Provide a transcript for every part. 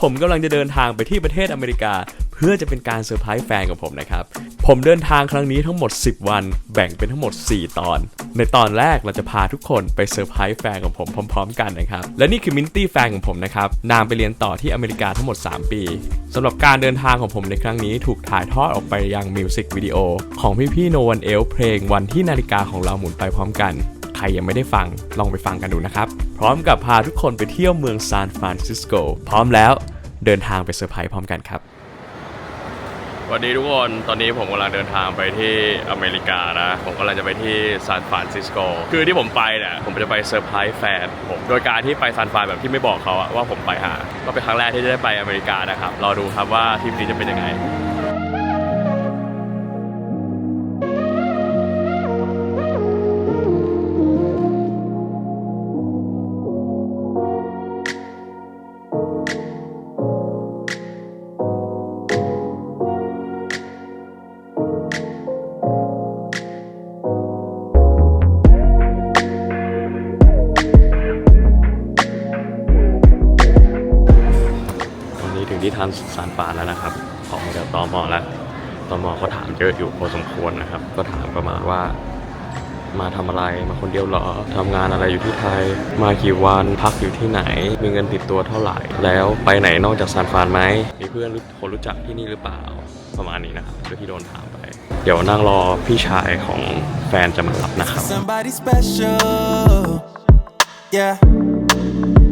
ผมกำลังจะเดินทางไปที่ประเทศอเมริกา พื่อจะเป็นการเซอร์ไพรส์แฟนของผมนะครับ ผมเดินทางครั้งนี้ทั้งหมด 10 วัน แบ่งเป็นทั้งหมด 4 ตอน ในตอนแรกเราจะพาทุกคนไปเซอร์ไพรส์แฟนของผมพร้อม ๆ กันนะครับ และนี่คือมินตี้แฟนของผมนะครับ นางไปเรียนต่อที่อเมริกาทั้งหมด 3 ปีสำหรับการเดินทางของผมในครั้งนี้ถูกถ่ายทอดออกไปยังมิวสิกวิดีโอของพี่ๆ No One Else เพลงวันที่นาฬิกาของเราหมุนไปพร้อมกันใครยังไม่ได้ฟังลองไปฟังกันดูนะครับ พร้อมกับพาทุกคนไปเที่ยวเมืองซานฟรานซิสโก พร้อมแล้วเดินทางไปเซอร์ไพรส์พร้อมกันครับ วัสดีทุกคนตอนนี้ผมกำลังเดินทางไปที่อเมริกานะ ผมกำลังจะไปที่ซานฟรานซิสโก คือที่ผมไปเนี่ยผมจะไปเซอร์ไพรส์แฟนผม โดยการที่ไปซานฟรานแบบที่ไม่บอกเขาอะว่าผมไปหา ก็เป็นครั้งแรกที่จะได้ไปอเมริกานะครับ รอดูครับว่าทริปนี้จะเป็นยังไง ซานฟานแล้วนะครับออกมาจากตอมอแล้วตอมอก็ถามเยอะอยู่พอสมควรนะครับ ก็ถามประมาณว่ามาทำอะไรมาคนเดียวเหรอทำงานอะไรอยู่ที่ไทย มากี่วันพักอยู่ที่ไหน มีเงินติดตัวเท่าไหร่ แล้วไปไหนนอกจากซานฟานไหมมีเพื่อนรู้คนรู้จักที่นี่หรือเปล่าประมาณนี้นะครับที่โดนถามไป เดี๋ยวนั่งรอพี่ชายของแฟนจะมารับนะครับ Somebody special. Yeah.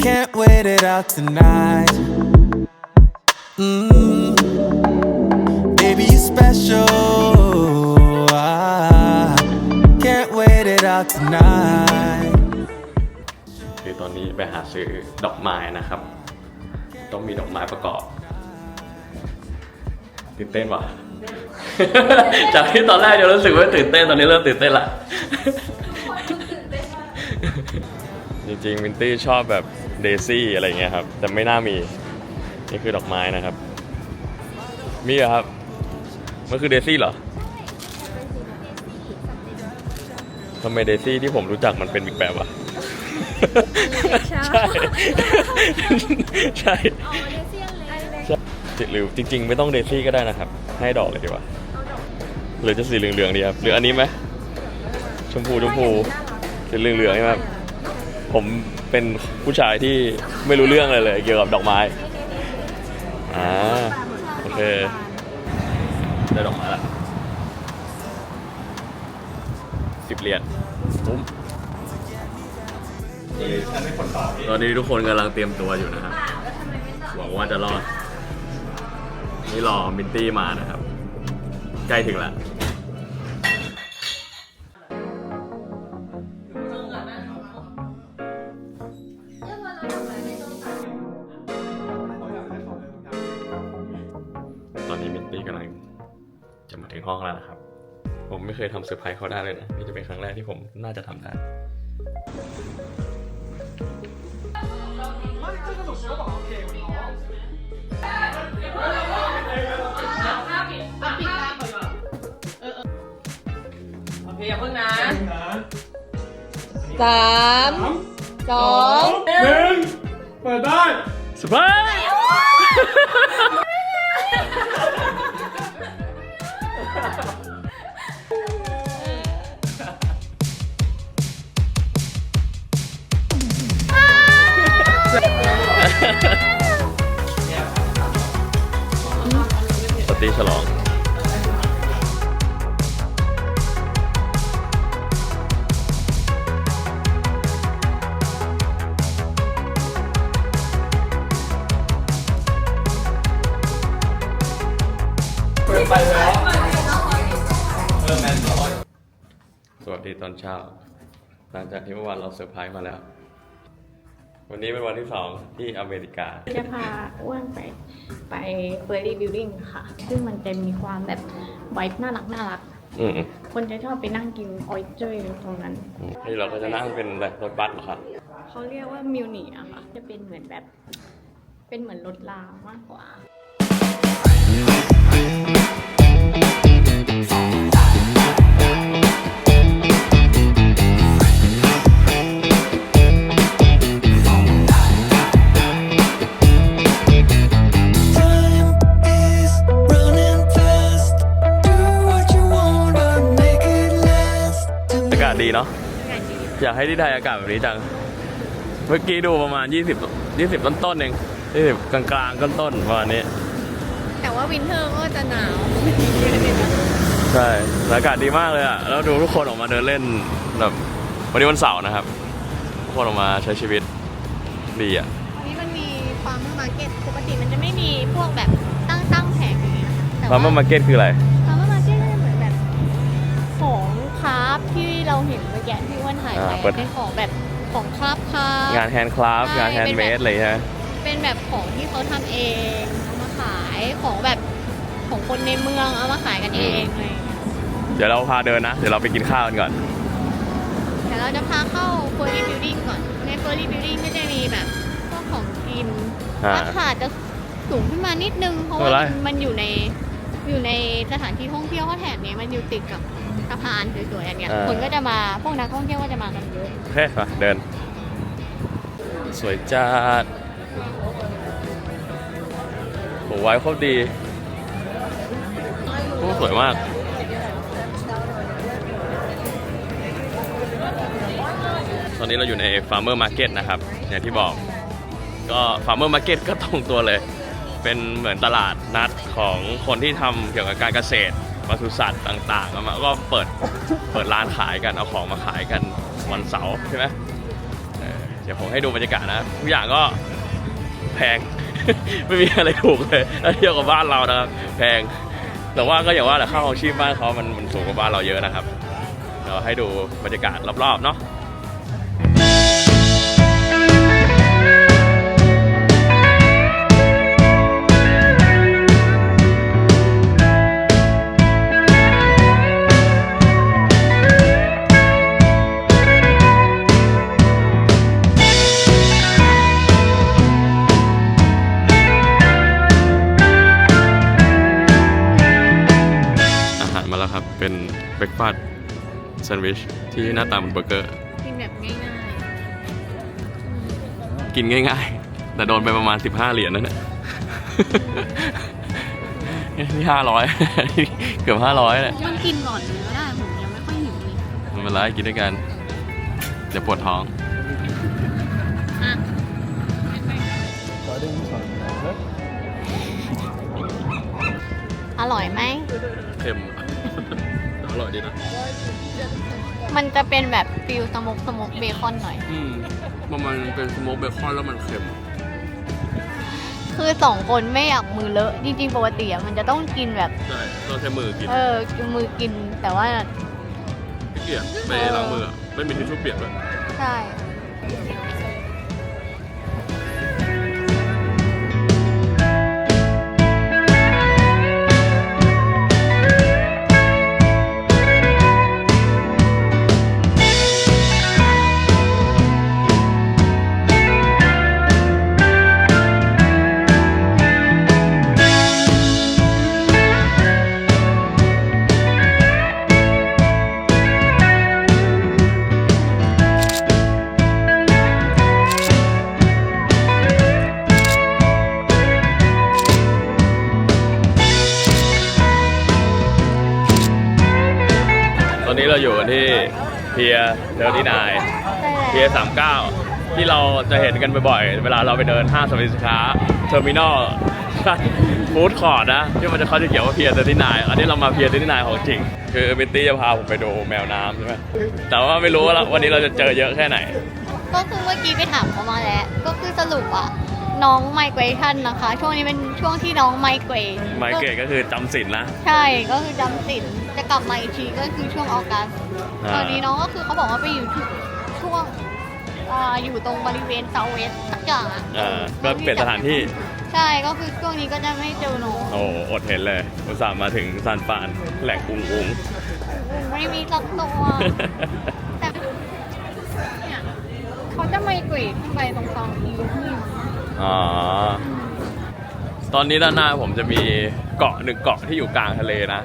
Can't wait it out tonight. Mm. Baby, you special. Ah, can't wait it out tonight. คือตอนนี้ไปหาซื้อดอกไม้นะครับ ต้องมีดอกไม้ประกอบตื่นเต้นว่ะ จากที่ตอนแรกยังรู้สึกว่าตื่นเต้นตอนนี้เริ่มตื่นเต้นละ จริงๆวินตี้ชอบแบบเดซี่อะไรเงี้ยครับ แต่ไม่น่ามี นี่คือดอกไม้นะครับ มีเหรอครับ มันคือเดซี่เหรอทำไมเดซี่ที่ผมรู้จักมันเป็นอีกแบบวะใช่ใช่ใช่เอาเดซี่อันเล็กใช่หรือจริง ๆ ไม่ต้องเดซี่ก็ได้นะครับ ให้ดอกเลยดีกว่าหรือจะสีเหลืองๆดีครับหรืออันนี้ไหมชมพูชมพูสีเหลืองๆใช่ไหมครับผมเป็นผู้ชายที่ไม่รู้เรื่องอะไรเลย เกี่ยวกับดอกไม้อ่า โอเคได้ดอกไม้ละสิบเหรียญปุ๊บตอนนี้ทุกคนกำลังเตรียมตัวอยู่นะครับหวังว่าจะรอด นี่รอมินตี้มานะครับ ใกล้ถึงแล้ว เคยทำเซอร์ไพรส์เขาได้เลยนะ นี่จะเป็นครั้งแรกที่ผมน่าจะทำได้โอเคอย่าเพิ่งนะสามสองเซอร์ไพรส์ ปาร์ตี้ฉลองสวัสดีตอนเช้า หลังจากที่เมื่อวานเราเซอร์ไพรส์มาแล้ว วันนี้เป็นวันที่สองที่อเมริกา จะพาอ้วนไปไปเฟอร์รี่บิลดิ้งค่ะ ซึ่งมันจะมีความแบบไวท์น่ารักน่ารัก อืมคนจะชอบไปนั่งกินออยเจอร์ตรงนั้น นี่เราก็จะนั่งเป็นแบบรถบัสเหรอครับเขาเรียกว่ามิวนิอะค่ะ จะเป็นเหมือนแบบ เป็นเหมือนรถรางมากกว่า ดีเนาะอากาศดีอยากให้ที่ไทยอากาศแบบนี้จัง เมื่อกี้ดูประมาณ 20 20 ต้นต้นๆเอง20กลางกลางๆต้นต้นๆประมาณนี้ แต่ว่าวินเทอร์ก็จะหนาวใช่แล้วอากาศดีมากเลยอะแล้วดูทุกคนออกมาเดินเล่นแบบวันนี้วันเสาร์นะครับทุกคนออกมาใช้ชีวิตดีอะนี่มันมีฟาร์มมาร์เก็ตปกติมันจะไม่มีพวกแบบตั้งตั้งแผงอย่างเงี้ยแต่ฟาร์มเมอร์มาร์เก็ตคืออะไร อ้วันถ่ายอ่าไปเปิด เป็นของแบบของคราฟคราฟ งานแฮนด์คราฟใช่งานแฮนเป็นด์แบเมบดเลยใช่ไหมเป็นแบบของที่เขาทำเองเอามาขายของแบบของคนในเมืองเอามาขายกันเองอะไรอย่างเลยเดี๋ยวเราพาเดินนะ เดี๋ยวเราไปกินข้าวกันก่อนเดี๋ยวเราจะพาเข้าเฟอร์รี่บิลดิ้งก่อนในเฟอร์รี่บิลดิ้งก็จะมีแบบพวกของกินอ่าราคาจะสูงขึ้นมานิดนึงเพราะไม่ว่าเป็นไร มันมันอยู่ใน อยู่ในสถานที่ท่องเที่ยวเพราะแถบนี้มันอยู่ติดกับสะพานสวยๆอันเนี้ยคนก็จะมาพวกนักท่องเที่ยวก็จะมากันเยอะโอเคมาเดิน สวยจัดโหไว้โคตรดีโอ้สวยมาก ตอนนี้เราอยู่ใน Farmer Market นะครับ อย่างที่บอก ก็ Farmer Market ก็ตรงตัวเลย เป็นเหมือนตลาดนัดของคนที่ทำเกี่ยวกับการเกษตรปศุสัตว์ต่างๆเอามาก็เปิดเปิดร้านขายกันเอาของมาขายกันวันเสาร์ใช่ไหมเออเดี๋ยวผมให้ดูบรรยากาศนะทุกอย่างก็แพง ไม่มีอะไรถูกเลยถ้าเทียบกับบ้านเรานะครับแพง แต่ว่าก็อย่างว่าแหละค่าของชีพบ้านเขามันมันสูงกว่าบ้านเราเยอะนะครับ เดี๋ยวให้ดูบรรยากาศรอบๆเนาะ แซนด์วิชที่หน้าตาเหมือนเบอร์เกอร์ กินแบบง่ายกินง่ายๆ แต่โดนไปประมาณ 15 เหรียญนั่นแหละนี่ห้าร้อย เกือบห้าร้อยเลยๆมันกินก่อนเลยก็ได้ผมยังไม่ค่อยหิวเลยไม่เป็นไรกินด้วยกันเดี๋ยวปวดท้อง อะอร่อยไหม เค็ม อร่อยดีนะ มันจะเป็นแบบฟิลสโมกสโมกเบคอนหน่อย อืมประมาณเป็นสโมกเบคอนแล้วมันเค็มคือสองคนไม่อยากมือเลอะจริงๆปกติอะมันจะต้องกินแบบ ใช่เราใช้มือกินเออมือกินแต่ว่าไม่เกลียดไปล้างมืออะไม่มีทิชชู่เปียกเลย ใช่ เพียเทอร์ที่นายใช่เพียสามเก้าที่เราจะเห็นกันบ่อยๆ เวลาเราไปเดินห้างสรรพสินค้าเทอร์มินอลฟู้ดคอร์ดนะที่มันจะเขาจะเขียนว่าเพียเทอร์ที่นายอันนี้เรามาเพียเทอร์ที่นายของจริง คือมิตตี้จะพาผมไปดูแมวน้ำใช่ไหมแต่ว่าไม่รู้ว่าวันนี้เราจะเจอเยอะแค่ไหน ก็คือเมื่อกี้ไปถามเขามาแล้ว ก็คือสรุปอะ น้องไมเกรชันนะคะ ช่วงนี้เป็นช่วงที่น้องไมเกรไมเกรดก็คือจำสินนะ ใช่ก็คือจำสินจะกลับมาอีกทีก็คือช่วงออกัสอ่าตอนนี้น้องก็คือเขาบอกว่าไปอยู่ที่ช่วงอ่าอยู่ตรงบริเวณเซาเวสสักอย่างอะอ่าก็เปลี่ยนสถานที่ ใช่ก็คือช่วงนี้ก็จะไม่เจอน้องโอ้อดเห็นเลยอุตส่าห์มาถึงซานฟรานแหล่งกรุงกรุงไม่มีสักตัวแต่เนี่ยเขาจะไมเกรดขึ้นไปตรงซองอีที่ อ๋อ ตอนนี้ด้านหน้าผมจะมีเกาะหนึ่งเกาะที่อยู่กลางทะเลนะ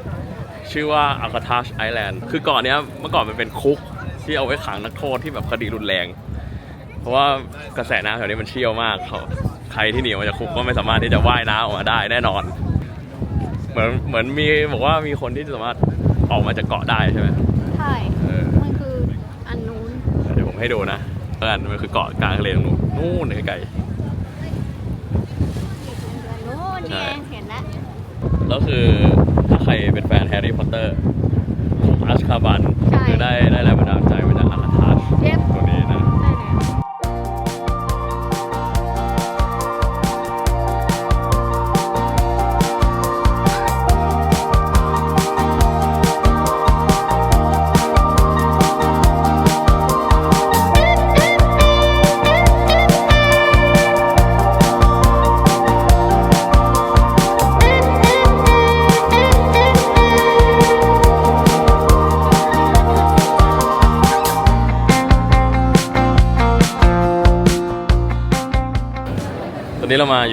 ชื่อว่าอัลคาทัชไอแลนด์คือเกาะเนี้ยเมื่อก่อนมันเป็นคุกที่เอาไว้ขังนักโทษที่แบบคดีรุนแรง เพราะว่ากระแสน้ำแถวนี้มันเชี่ยวมากเขาใครที่หนีออกมาจากคุกก็ไม่สามารถที่จะว่ายน้ำออกมาได้แน่นอน เหมือนเหมือนมีบอกว่ามีคนที่สามารถออกมาจากเกาะได้ใช่ไหมใช่เออมันคือให้ดูนะเพื่อนมันคือเกาะกลางทะเลตรงนู้นนู่นไกลโน่นเนี่ยเห็นแล้วๆแล้วคือถ้าใครเป็นแฟนแฮร์รี่พอตเตอร์ของอัชคาบันคือได้ได้แรงบันดาลใจมาจากอาคาทานเย็บตัวนี้นะ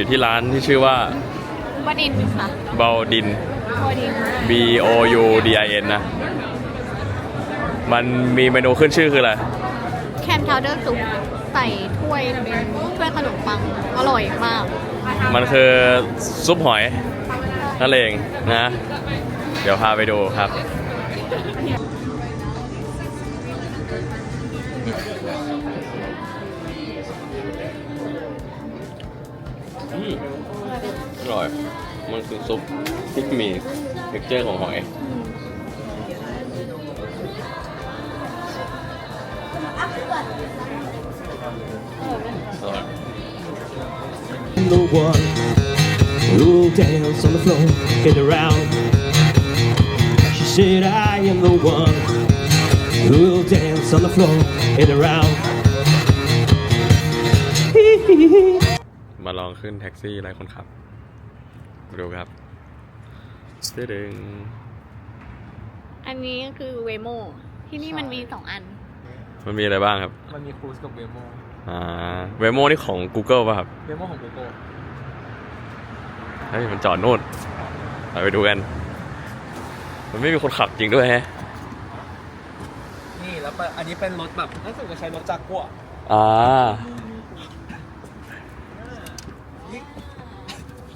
อนนี้เรามาอยู่ที่ร้านที่ชื่อว่าบดินค่ะเบลดิน บดิน B O U D I N นะ มันมีเมนูขึ้นชื่อคืออะไร แคมทาวเดอร์ซุปใส่ถ้วยเป็นถ้วยขนมปัง อร่อยมาก มันคือซุปหอยนั่นเองนะ เดี๋ยวพาไปดูครับ ร่อย มันคือซุปที่มีเท็กเจอร์ของหอย อร่อย the one who'll dance on the floor, get around. She said, I am the one who'll dance on the floor, get around. มาลองขึ้นแท็กซี่ไร้คนขับ ดูครับตึ้งอันนี้ก็คือเวโมที่นี่มันมีสองอัน มันมีอะไรบ้างครับ มันมีครูสกับเวโมอ่าเวโมนี่ของ Google ป่ะครับ เวโมของ Google เฮ้ยมันจอดนู่นเราไปดูกัน มันไม่มีคนขับจริงด้วยแฮะ นี่แล้วอันนี้เป็นรถแบบรู้สึกจะใช้รถจากกัวอ่า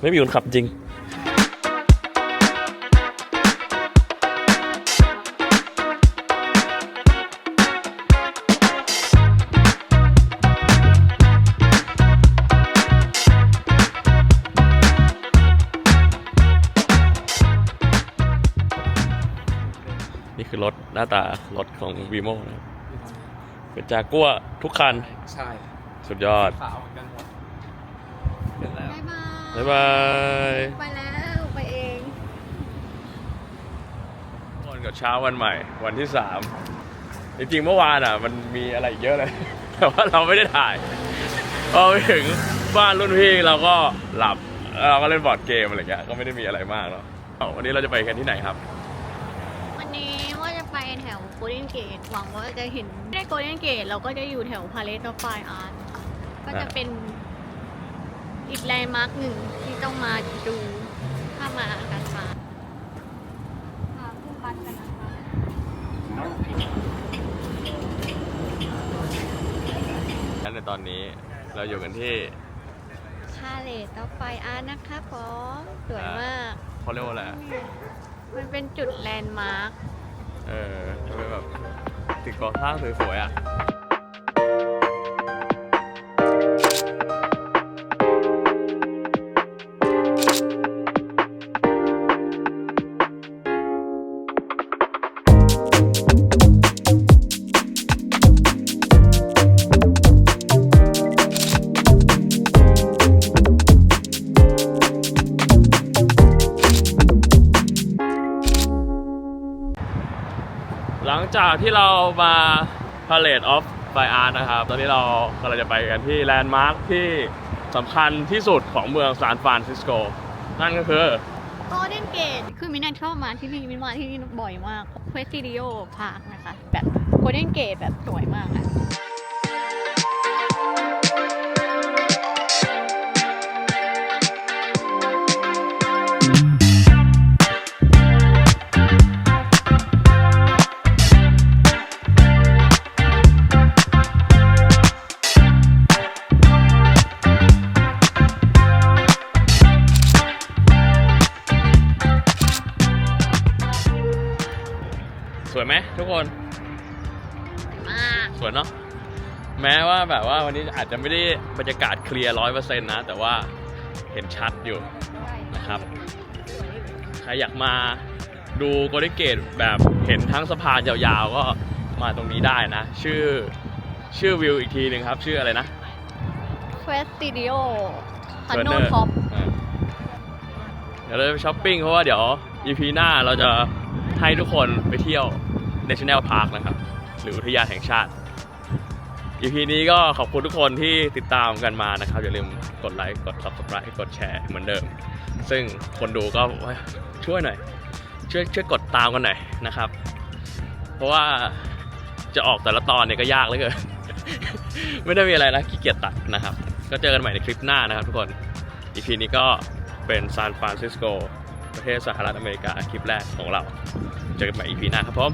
ไม่มีคนขับจริงาตารถของ Vimo นะครับเป็นจากัวทุกคัน ใช่สุดยอดขาวเหมือนกันหมดเสร็จแล้ว บ๊ายบายบ๊ายบายไปแล้วไปเองก่อนกับเช้าวันใหม่ วันที่สามจริงๆเมื่อวานอะ มันมีอะไรอีกเยอะเลย แต่ว่าเราไม่ได้ถ่ายพอไปถึงบ้านรุ่นพี่เราก็หลับแล้วเราก็เล่นบอร์ดเกมอะไรเงี้ยก็ไม่ได้มีอะไรมากเนาะเอาวันนี้เราจะไปกันที่ไหนครับ วันนี้ว่าจะไป แถวโกลเด้นเกตหวังว่าจะเห็นในโกลเด้นเกตเราก็จะอยู่แถวพาเลสออฟไฟอาร์ตก็จะเป็นอีกแลนด์มาร์กหนึ่งที่ต้องมาดูถ้ามากันมาค่ะขึ้นบัสกันนะคะและในตอนนี้เราอยู่กันที่พาเลสออฟไฟอาร์ตนะคะผมสวยมากเขาเรียกว่าอะไรอะมันเป็นจุดแลนด์มาร์ค เออเป็นแบบตึกก่อสร้างสวยๆอะ จากที่เรามา Palette of Fine Art นะครับ ตอนนี้เรากำลังจะไปกันที่แลนด์มาร์คที่สำคัญที่สุดของเมืองซานฟรานซิสโก นั่นก็คือ โกลเด้นเกตคือมินท์ชอบมาที่นี่มินมาที่นี่บ่อยมากเควสติดิโอพาร์คนะคะ แบบโกลเด้นเกตแบบสวยมากอะ ทุกคนสวยมากสวยเนาะแม้ว่าแบบว่าวันนี้อาจจะไม่ได้บรรยากาศเคลียร์ร้อยเปอร์เซ็นต์นะ แต่ว่าเห็นชัดอยู่นะครับ ใครอยากมาดูโกลเด้นเกตแบบเห็นทั้งสะพานยาวๆ ก็มาตรงนี้ได้นะ ชื่อชื่อวิวอีกทีหนึ่งครับ ชื่ออะไรนะเฟสติดิโอฮันโน Turner ท็อปอ่าเดี๋ยวเราจะไปช้อปปิ้งเพราะว่าเดี๋ยว EP หน้าเราจะให้ทุกคนไปเที่ยว National Park นะครับ หรืออุทยานแห่งชาติ EP นี้ก็ขอบคุณทุกคนที่ติดตามกันมานะครับ อย่าลืมกดไลค์กด Subscribe กดแชร์เหมือนเดิม ซึ่งคนดูก็ช่วยหน่อย ช่วยช่วยกดตามกันหน่อยนะครับ เพราะว่าจะออกแต่ละตอนเนี่ยก็ยากเหลยเกิน ไม่ได้มีอะไรนะขี้เกียจตัดนะครับ ก็เจอกันใหม่ในคลิปหน้านะครับทุกคน EP นี้ก็เป็นซานฟรานซิสโกประเทศสหรัฐอเมริกาคลิปแรกของเรา เจอกันใหม่ EP หน้าครับผม